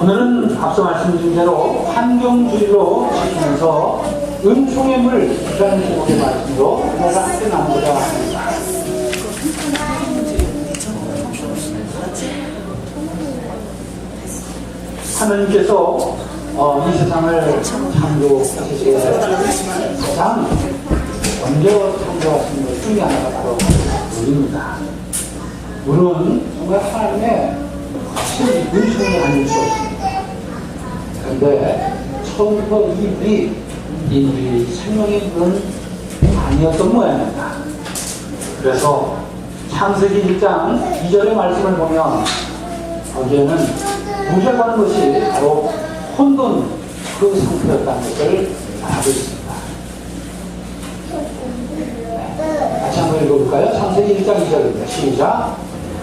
오늘은 앞서 말씀드린 대로 환경주의로 지키면서 은총의 물 이라는 제목의 말씀으로 오늘 함께 나누고자 합니다. 하나님께서 어, 이 세상을 창조하실 때 가장 먼저 창조하신 것 중에 하나가 바로 물입니다. 물은 정말 하나님의 확실히 은총이 아닐 수 없습니다. 그런데 처음부터 이 물이 인류의 생명의 물은 아니었던 모양입니다. 그래서 창세기 1장 2절의 말씀을 보면 거기에는 무죄라는 것이 바로 혼돈 그 상태였다는 것을 알고 있습니다. 같이 한번 읽어볼까요? 창세기 1장 2절입니다. 시작.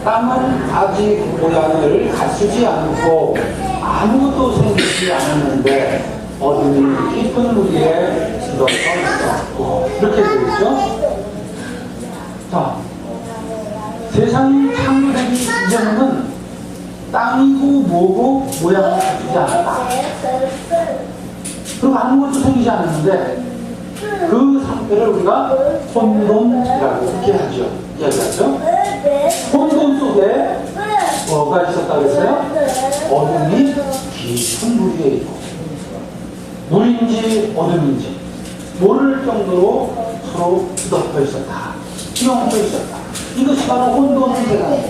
땅은 아직 모양을 갖추지 않고 아무것도 생기지 않았는데 어둠이 깊은 무리에 들어서 있었고 이렇게 되어 있죠. 자, 세상이 창조되기 이전에는 땅이고 뭐고 모양을 갖추지 않았다. 그리고 아무것도 생기지 않았는데 그 상태를 우리가 혼돈이라고 이렇게 하죠. 이야기하죠. 혼돈 속에 뭐가 있었다고 했어요? 어둠이 깊은 물 위에 있고 물인지 어둠인지 모를 정도로 서로 뒤덮여 있었다. 휘엉져 있었다. 이것이 바로 혼돈 세상입니다.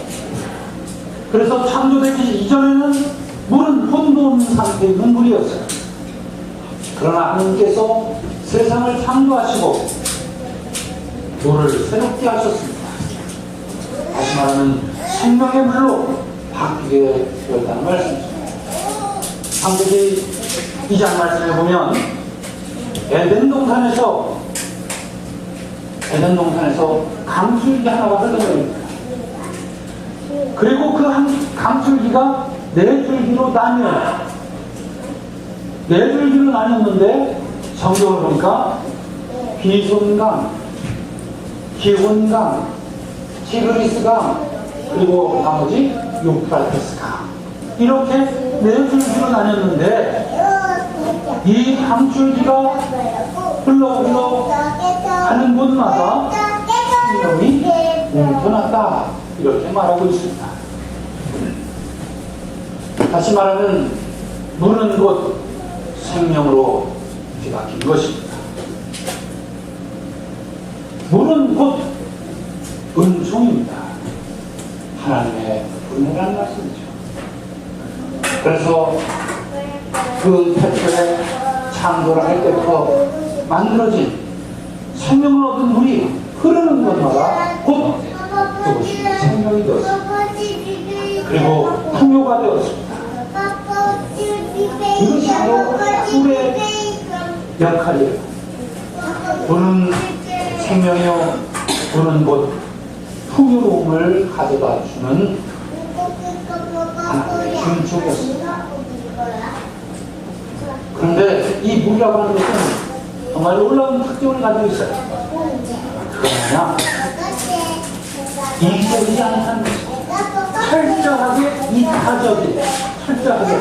그래서 창조되기 이전에는 물은 혼돈 상태에 있는 물이었어요. 그러나 하나님께서 세상을 창조하시고 물을 새롭게 하셨습니다. 다시 말하면 생명의 물로 바뀌게 되었다는 말씀이죠. 창세기 2장 말씀에 보면 에덴 동산에서 에덴 동산에서 강줄기 하나가 흘러내립니다. 그리고 그한 강줄기가 네 줄기로 나뉘어요. 네 줄기로 나뉘었는데 성경을 보니까 비손강, 기온강, 티그리스강, 그리고 나머지 유프라테스강 이렇게 네 줄기로 나뉘었는데 이 강줄기가 흘러 흘러 가는 곳마다 생명이 뭉쳐났다 이렇게 말하고 있습니다. 다시 말하면 물은 곧 생명으로 뒤바뀐 것입니다. 물은 곧 은총입니다. 하나님의 은혜라는 말씀이죠. 그래서 그 태초에 창조를 할 때부터 만들어진 생명을 얻은 물이 흐르는 곳마다 곧 그것이 생명이 되었습니다. 그리고 풍요가 되었습니다. 이것이 바로 꿀의 역할이에요. 물은 생명이요, 물은 곧 풍요로움을 가져다 주는 하나님의 준축이었습니다. 그런데 이 물이라고 하는 것은 정말 놀라운 특징을 가지고 있어요. 그건 뭐냐? 이기적이지 않다는 것이죠. 철저하게 이타적이 철저하게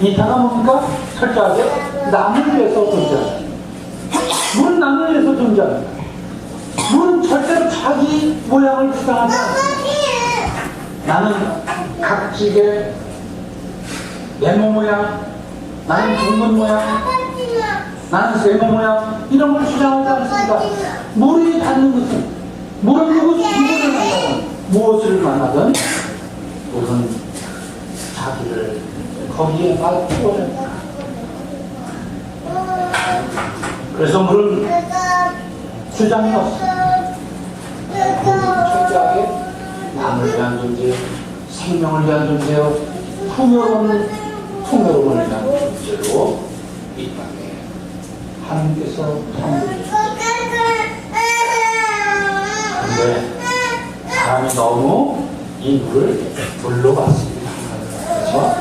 이타가 뭡니까? 철저하게 남을 위해서 존재한다. 물은 남을 위해서 존재합니다. 물은 절대로 자기 모양을 주장하지 않습니다. 나는 각지게 네모 모양, 나는 둥근 모양, 나는 세모 모양 이런 걸 주장하지 않습니다. 물이 닿는 것은 물은 누구 누구를 만나든 무엇을 만나든 물은 자기를 거기에 맞추어냅니다. 그래서 물은 주장이 없습니다. 철저하게 남을 위한 존재, 생명을 위한 존재요, 풍요로운 위한 존재로 이 땅에 하나님께서. 근데 사람이 너무 이 물을 물로 봤습니다. 그렇죠?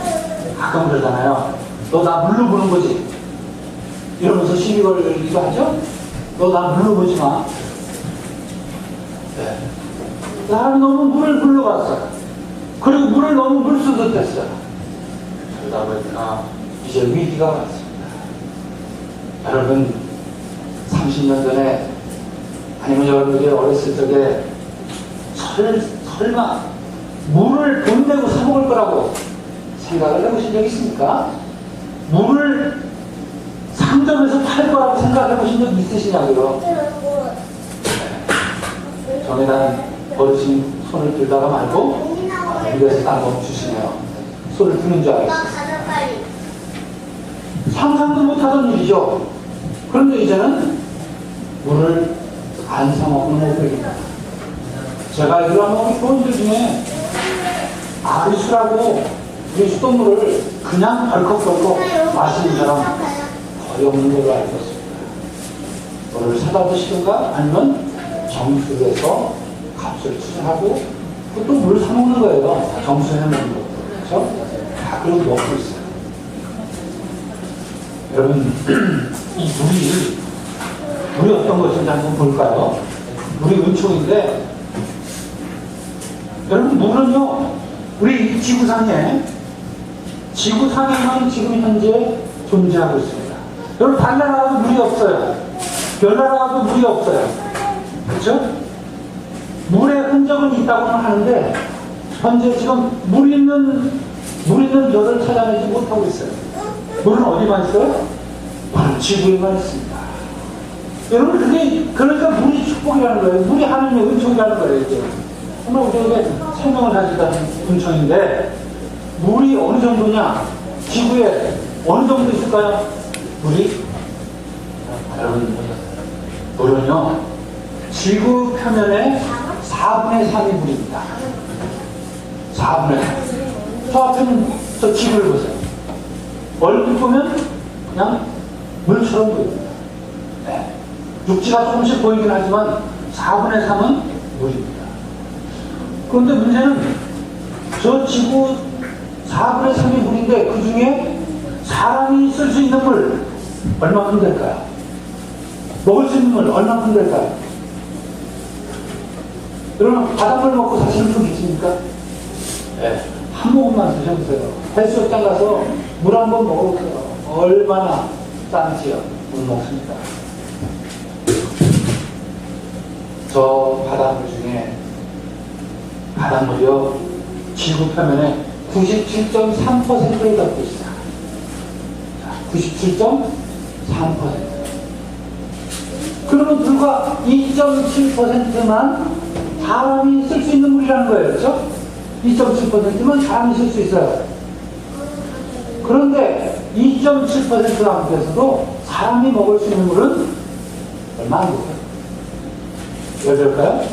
가끔 그러잖아요. 너 나 물로 보는 거지? 이러면서 시비 걸기도 하죠? 너 나 물로 보지 마. 네. 사람이 너무 물을 물로 봤어. 그리고 물을 너무 물수도 됐어. 보니까 이제 위기가 왔습니다. 여러분 30년 전에 아니면 여러분들이 어렸을 적에 설, 설마 물을 돈 내고 사 먹을 거라고 생각을 해보신 적 있습니까? 물을 상점에서 팔 거라고 생각해 보신 적 있으시냐고요? 정해단 어르신 손을 들다가 말고 아, 입에서 딱 멈추시네요. 손을 드는 줄나 알았어요. 상상도 못하던 일이죠. 그런데 이제는 물을 안 사먹는 모습입니다. 제가 하면 교원들 중에 아리수라고 우리 수돗물을 그냥 벌컥벌컥 마시는 사람 거의 없는 걸로 알고 있습니다. 물을 사다 드시든가 아니면 정수에서 값을 투자하고 또 물을 사먹는 거예요. 정수해 먹는 거. 그렇죠? 다 그러고 먹고 있어요. 여러분, 이 물이, 물이 어떤 것인지 한번 볼까요? 물이 은총인데, 여러분, 물은요, 우리 이 지구상에, 지구상에만 지금 현재 존재하고 있습니다. 여러분, 달나라도 물이 없어요. 별나라도 물이 없어요. 그렇죠? 물의 흔적은 있다고는 하는데, 현재 지금 물 있는, 물 있는 별을 찾아내지 못하고 있어요. 물은 어디만 있어요? 지구에만 있습니다. 여러분, 그게, 그러니까 물이 축복이라는 거예요. 물이 하나님의 은총이라는 거예요. 정말 우리에게 생명을 가지다는 은총인데, 물이 어느 정도냐? 지구에 어느 정도 있을까요? 물이? 여러분, 물은요, 지구 표면의 4분의 3이 물입니다. 4분의 3. 저 앞에는 저 지구를 보세요. 얼굴 보면 그냥 물처럼 보입니다. 네. 육지가 조금씩 보이긴 하지만 4분의 3은 물입니다. 그런데 문제는 저 지구 4분의 3이 물인데 그 중에 사람이 쓸 수 있는 물 얼마큼 될까요? 먹을 수 있는 물 얼마큼 될까요? 여러분 바닷물 먹고 사시는 분 계십니까? 네. 한 모금만 드셔보세요. 해수욕장 가서 물 한 번 먹어보세요. 얼마나 짠지요? 물 먹습니다. 저 바닷물 중에 바닷물이요 지구 표면에 97.3%를 갖고 있어요. 97.3%. 그러면 불과 2.7%만 사람이 쓸 수 있는 물이라는 거예요. 그렇죠? 2.7%만 사람이 쓸 수 있어요. 그런데 2.7% 안에서도 사람이 먹을 수 있는 물은 얼마 안 돼요. 왜 그럴까요?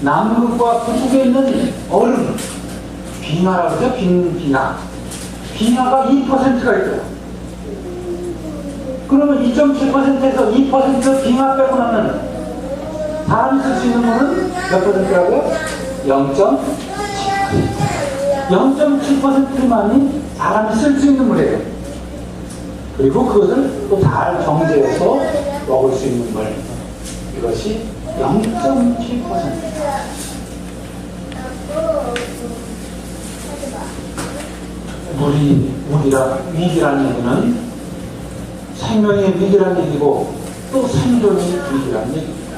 남극과 북극에 있는 얼음, 빙하라고 그러죠? 빙, 빙하. 빙하가 2%가 있어요. 그러면 2.7%에서 2% 빙하 빼고 나면 사람이 쓸 수 있는 물은 몇 퍼센트라고요? 0.7%. 0.7%만이 사람이 쓸 수 있는 물이에요. 그리고 그것을 또 잘 정제해서 먹을 수 있는 물. 이것이 0.7%입니다. 물이, 물이라, 위기라는 얘기는 생명의 위기라는 얘기고 또 생존의 위기라는 얘기입니다.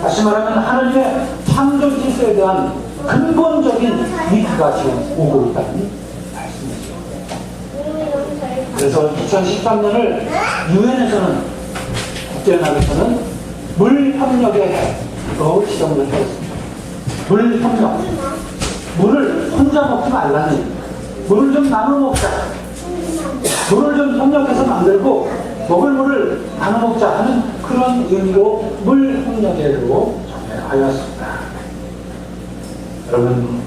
다시 말하면 하나님의 창조 질서에 대한 근본적인 위기가 지금 오고 있다는 말씀이죠. 그래서 2013년을 유엔에서는 국제연합에서는 물 협력의 로 지정을 하였습니다. 물 협력. 물을 혼자 먹지 말라는. 물을 좀 나눠 먹자. 물을 좀 협력해서 만들고 먹을 물을 나눠 먹자 하는 그런 의미로 물 협력회로 정해하였습니다. 여러분,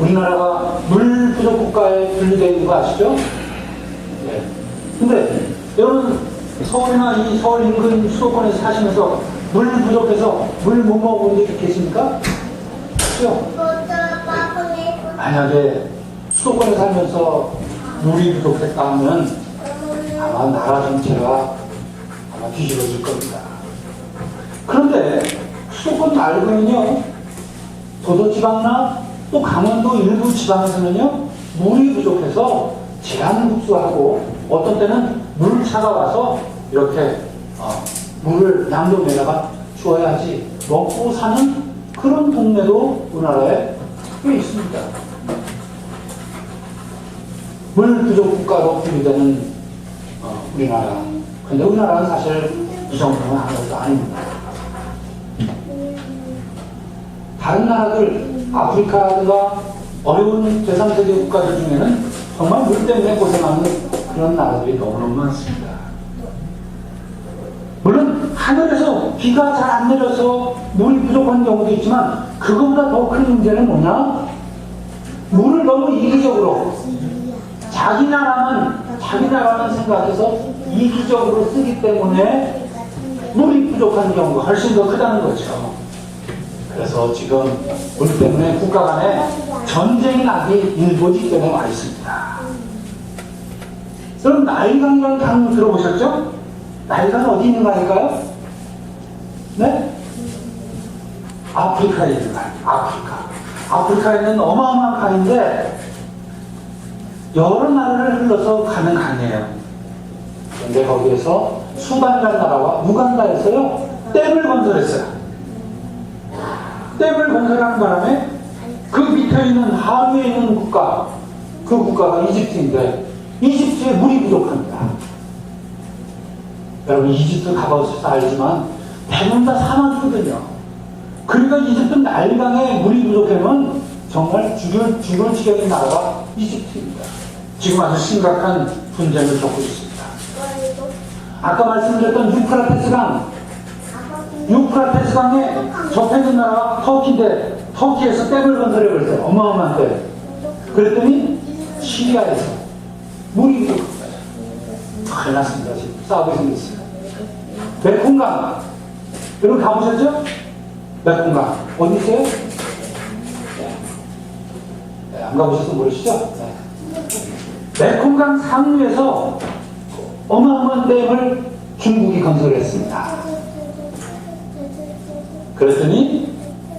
우리나라가 물 부족 국가에 분류되어 있는 거 아시죠? 네. 근데 여러분 서울이나 이 서울 인근 수도권에 사시면서 물 부족해서 물 못 먹어본 적 계십니까? 없죠? 만약에 수도권에 살면서 물이 부족했다 하면 아마 나라 전체가 아마 뒤집어질 겁니다. 그런데 수도권 말고는요, 도도지방이나 또 강원도 일부 지방에서는요, 물이 부족해서 제한국수하고 어떤 때는 물차가 와서 이렇게 어, 물을 양동에다가 주어야지 먹고 사는 그런 동네도 우리나라에 꽤 있습니다. 물 부족 국가로 분류되는 어, 우리나라. 근데 우리나라는 사실 이 정도는 아무것도 아닙니다. 다른 나라들, 아프리카가 어려운 제3세계 국가들 중에는 정말 물 때문에 고생하는 그런 나라들이 너무너무 많습니다. 물론 하늘에서 비가 잘 안 내려서 물이 부족한 경우도 있지만 그거보다 더 큰 문제는 뭐냐? 물을 너무 이기적으로 자기 나라만 자기 나라만 생각해서 이기적으로 쓰기 때문에 물이 부족한 경우가 훨씬 더 크다는 거죠. 그래서 지금 물 때문에 국가 간에 전쟁이 나기 일보 직전에 와 있습니다. 그럼 나일강이라는 강 들어보셨죠? 나일강은 어디 있는 강일까요? 네? 아프리카에 있는 강, 아프리카. 아프리카에 있는 어마어마한 강인데 여러 나라를 흘러서 가는 강이에요. 그런데 거기에서 수단이라는 나라와 우간다에서요 댐을 건설했어요. 댐을 건설하는 바람에 그 밑에 있는 하류에 있는 국가, 그 국가가 이집트인데 이집트에 물이 부족합니다. 여러분 이집트 가보셔서 알지만 대부분 다 사막이거든요. 그러니까 이집트 나일강에 물이 부족하면 정말 죽을, 죽을 지경인 나라가 이집트입니다. 지금 아주 심각한 분쟁을 겪고 있습니다. 아까 말씀드렸던 유프라테스강, 유프라테스강에 접해 있는 나라가 터키인데 터키에서 댐을 건설해 버렸어요. 어마어마한 댐. 그랬더니 시리아에서 물이. 큰일 났습니다. 지금 싸우고 생겼어요. 메콩강. 여러분 가보셨죠? 메콩강. 어디 있어요? 네. 네, 안 가보셔서 모르시죠? 네. 메콩강 상류에서 어마어마한 댐을 중국이 건설했습니다. 그랬더니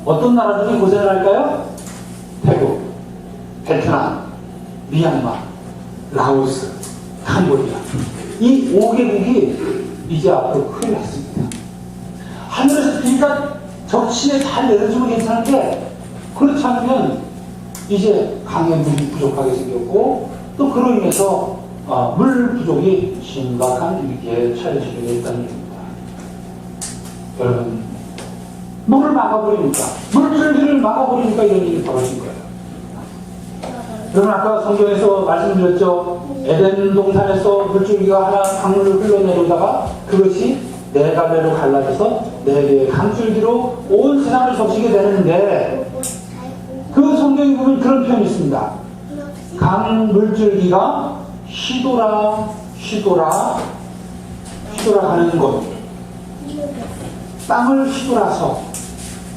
어떤 나라들이 고생을 할까요? 태국, 베트남, 미얀마, 라오스, 캄보디아. 이 5개국이 이제 앞으로 큰일 났습니다. 하늘에서 비가 적시에 잘 내려주면 괜찮은데 그렇지 않으면 이제 강에 물이 부족하게 생겼고 또 그로 인해서 어, 물 부족이 심각한 위기에 처해지게 됐다는 얘기입니다. 여러분 물을 막아버리니까 물줄기를 막아버리니까 이런 일이 벌어진 거예요. 여러분 아까 성경에서 말씀드렸죠. 에덴 동산에서 물줄기가 하나 강물을 흘러내려다가 그것이 네 갈래로 갈라져서 네 개의 강줄기로 온 세상을 적시게 되는데 그 성경에 보면 그런 표현이 있습니다. 강 물줄기가 휘돌아 휘돌아 휘돌아 가는 곳 땅을 휘돌아서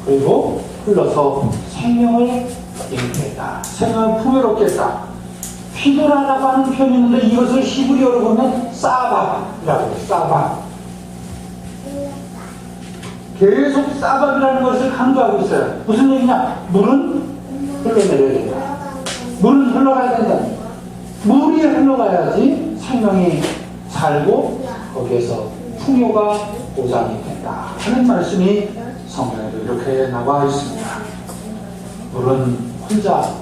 그리고 흘러서 생명을 인도했다. 생명을 풍요롭게 했다. 휘돌아라고 하는 표현이 있는데 이것을 히브리어로 보면 싸박이라고 해요. 싸박. 계속 싸박이라는 것을 강조하고 있어요. 무슨 얘기냐? 물은 흘러내려야 된다. 물은 흘러가야 된다. 물이 흘러가야지 생명이 살고 거기에서 풍요가 보장이 된다. 하는 말씀이 성경에도 이렇게 나와 있습니다. 물은 혼자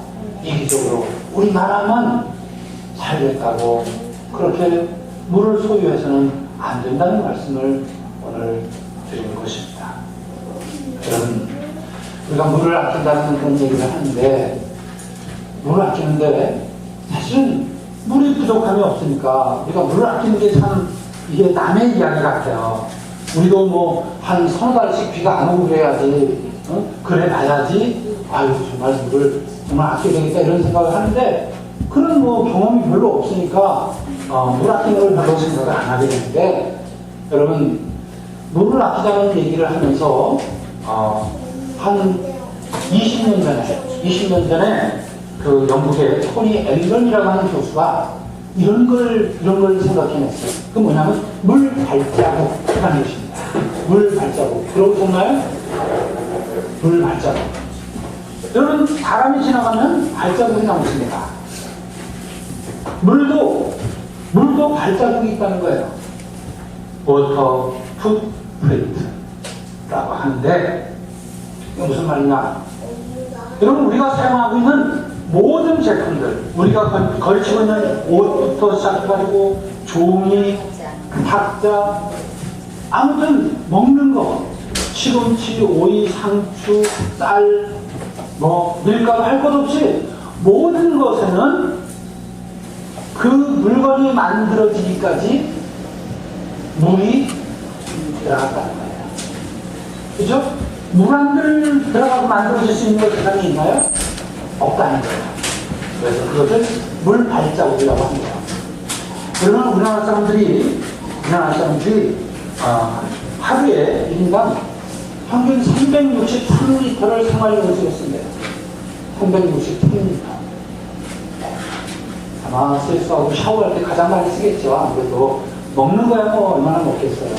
이기적으로 우리나라만 살겠다고 그렇게 물을 소유해서는 안 된다는 말씀을 오늘 드리는 것입니다. 여러분, 우리가 물을 아낀다는 그런 얘기를 하는데, 물을 아끼는데, 사실은 물이 부족함이 없으니까, 우리가 물을 아끼는 게 참, 이게 남의 이야기 같아요. 우리도 뭐, 한 서너 달씩 비가 안 오고 그래야지, 어? 그래 봐야지, 아유, 정말 물을 정말 아껴야 되겠다, 이런 생각을 하는데, 그런 뭐 경험이 별로 없으니까, 어, 물 아끼는 걸 별로 생각을 안 하게 되는데, 여러분, 물을 아끼자는 얘기를 하면서 어, 한 20년 전에 20년 전에 그 영국의 토니 앨런이라고 하는 교수가 이런 걸 이런 걸 생각해냈어요. 그 뭐냐면 물 발자국이라는 것입니다. 물 발자국 들어보셨나요? 물 발자국. 여러분 사람이 지나가면 발자국이 남습니다. 물도 물도 발자국이 있다는 거예요. 워터 풋프린트라고 하는데 이게 무슨 말이냐? 여러분 우리가 사용하고 있는 모든 제품들 우리가 걸- 걸치고 있는 옷부터 시작해가지고 종이, 탁자 아무튼 먹는 거 시금치, 오이, 상추, 쌀, 뭐 밀가루 할 것 없이 모든 것에는 그 물건이 만들어지기까지 물이 들어갔다는 거예요. 그죠? 물 안 들어가고 만들어질 수 있는 것 세상에 있나요? 없다는 거예요. 그래서 그것을 물 발자국이라고 합니다. 그러면 우리나라 사람들이, 우리나라 사람들이, 아, 하루에 인당 평균 363리터를 생활용수로 쓴대요. 363리터. 아마 세수하고 샤워할 때 가장 많이 쓰겠죠. 아무래도 먹는 거야 뭐 얼마나 먹겠어요.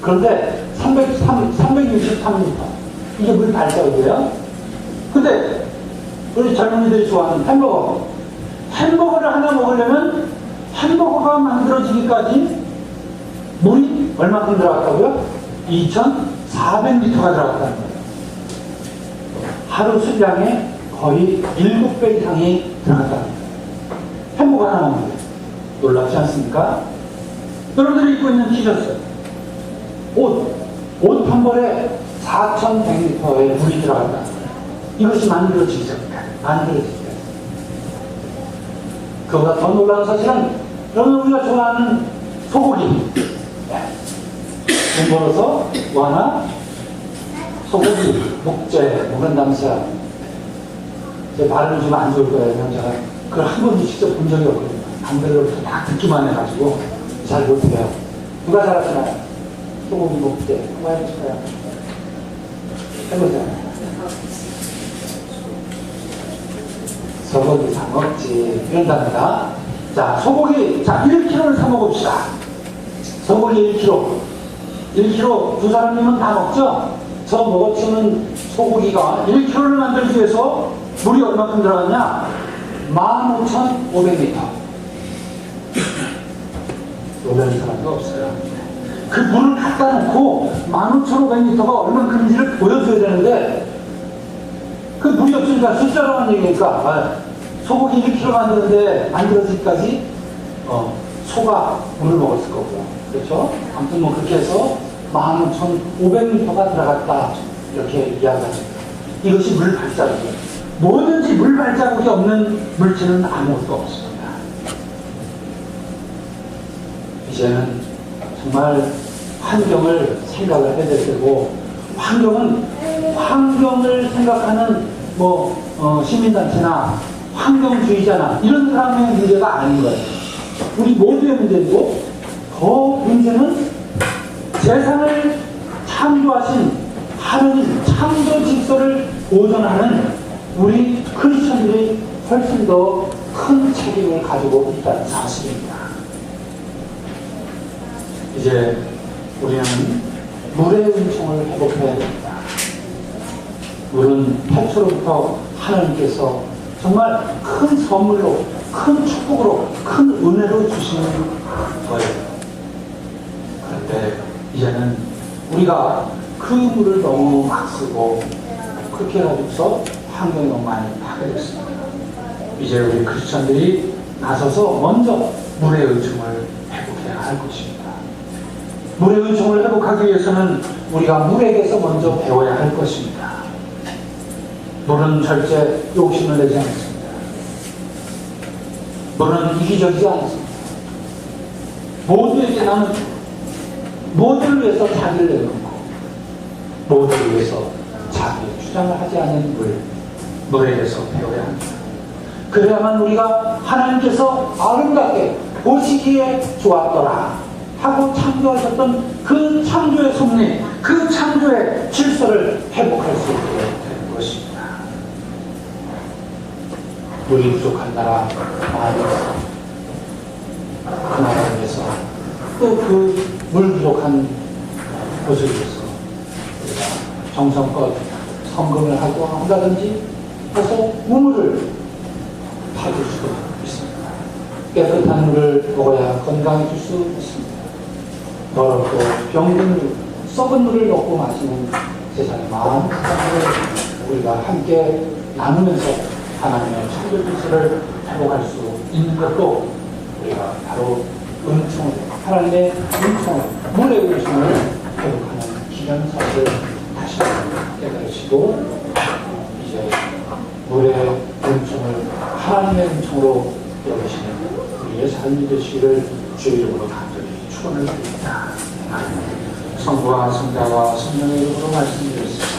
그런데 303, 363리터. 이게 물 발자국이에요. 근데 우리 젊은이들이 좋아하는 햄버거. 햄버거를 하나 먹으려면 햄버거가 만들어지기까지 물이 얼마큼 들어갔다고요? 2,400리터가 들어갔다는 거예요. 하루 수량의 거의 7배 이상이 들어갔다는 거예요. 햄버거 하나 먹는데. 놀랍지 않습니까? 여러분들이 입고 있는 티셔츠, 옷, 옷 한 벌에 4,100리터의 물이 거예요. 이것이 만들어지기 전까지. 그보다 더 놀라운 사실은 여러분 우리가 좋아하는 소고기 돈 벌어서 뭐 하나? 소고기, 목재, 묵은 담살 제 발음이 좀안 좋을 거예요 명자가. 그걸 한 번도 직접 본 적이 없거든요. 담배로부터 다 듣기만 해가지고 잘 못해요. 누가 잘하시나요? 소고기, 목재. 누가 해보실까요? 해보세요. 소고기 사 먹지. 이런답니다. 자 소고기. 자 1kg를 사 먹읍시다. 소고기 1kg 1kg 두 사람이면 다 먹죠? 저 먹어치는 소고기가 1kg를 만들기 위해서 물이 얼마큼 들어갔냐? 15,500리터 노래하는 사람도 없어요. 그 물을 갖다 놓고 15,500리터가 얼마큼인지를 보여줘야 되는데 그 물이 없으니까 숫자로만 얘기하니까 아, 소고기 1kg 만드는데 만들어지기까지 어, 소가 물을 먹었을 거고요. 그렇죠? 아무튼 뭐 그렇게 해서 15,500리터가 들어갔다 이렇게 이야기하죠. 이것이 물 발자국이에요. 뭐든지 물 발자국이 없는 물질은 아무것도 없습니다. 이제는 정말 환경을 생각을 해야 될 때고 환경은 환경을 생각하는 뭐 어, 시민단체나 환경주의자나 이런 사람의 문제가 아닌 거예요. 우리 모두의 문제이고 더 문제는 세상을 창조하신 하느님 창조 질서를 보존하는 우리 크리스천들이 훨씬 더 큰 책임을 가지고 있다는 사실입니다. 이제 우리는 물의 은총을 회복해야 됩니다. 물은 태초로부터 하나님께서 정말 큰 선물로, 큰 축복으로, 큰 은혜로 주시는 거예요. 그런데 이제는 우리가 그 물을 너무 막 쓰고 그렇게 해가지고서 환경이 너무 많이 파괴됐습니다. 이제 우리 크리스천들이 나서서 먼저 물의 은총을 회복해야 할 것입니다. 물의 은총을 회복하기 위해서는 우리가 물에게서 먼저 배워야 할 것입니다. 물은 절대 욕심을 내지 않습니다. 물은 이기적이지 않습니다. 모두에게 나는 모두를 위해서 자기를 내놓고 모두를 위해서 자기의 주장을 하지 않는 물, 대해서 배워야 합니다. 그래야만 우리가 하나님께서 아름답게 보시기에 좋았더라 하고 창조하셨던 그 창조의 섭리, 그 창조의 질서를 회복할 수 있게 되는 것입니다. 물이 부족한 나라 많이. 그 나라를 위해서 또그 물 부족한 곳을 위해서 정성껏 성금을 하고 한다든지 해서 우물을 파줄 수도 있습니다. 깨끗한 물을 먹어야 건강해질 수 있습니다. 더럽고 병든 물, 썩은 물을 먹고 마시는 세상의 많은 사람들을 우리가 함께 나누면서 하나님의 창조기술을 회복할 수 있는 것도 우리가 바로 은총을, 하나님의 은총을, 물의 은총을 회복하는 기념사를 다시 한번 깨달으시고 이제 물의 은총을 하나님의 은총으로 여기시는 우리의 삶이 되시기를 주의 이름으로 간절히 축원을 드립니다. 성부와 성자와 성령의 이름으로 말씀드렸습니다.